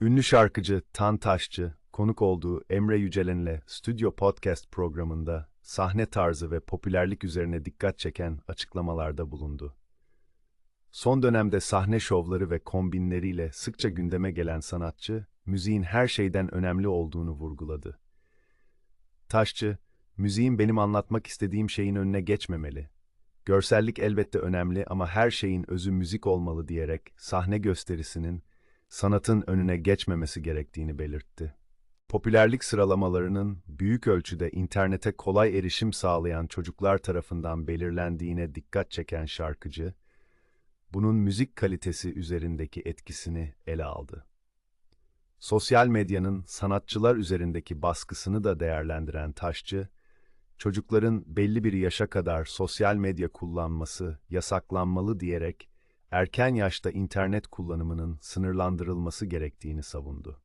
Ünlü şarkıcı Tan Taşçı, konuk olduğu Emre Yücelen'le Stüdyo Podcast programında sahne tarzı ve popülerlik üzerine dikkat çeken açıklamalarda bulundu. Son dönemde sahne şovları ve kombinleriyle sıkça gündeme gelen sanatçı, müziğin her şeyden önemli olduğunu vurguladı. Taşçı, müziğin benim anlatmak istediğim şeyin önüne geçmemeli. Görsellik elbette önemli ama her şeyin özü müzik olmalı diyerek sahne gösterisinin sanatın önüne geçmemesi gerektiğini belirtti. Popülerlik sıralamalarının büyük ölçüde internete kolay erişim sağlayan çocuklar tarafından belirlendiğine dikkat çeken şarkıcı, bunun müzik kalitesi üzerindeki etkisini ele aldı. Sosyal medyanın sanatçılar üzerindeki baskısını da değerlendiren Taşçı, çocukların belli bir yaşa kadar sosyal medya kullanması yasaklanmalı diyerek erken yaşta internet kullanımının sınırlandırılması gerektiğini savundu.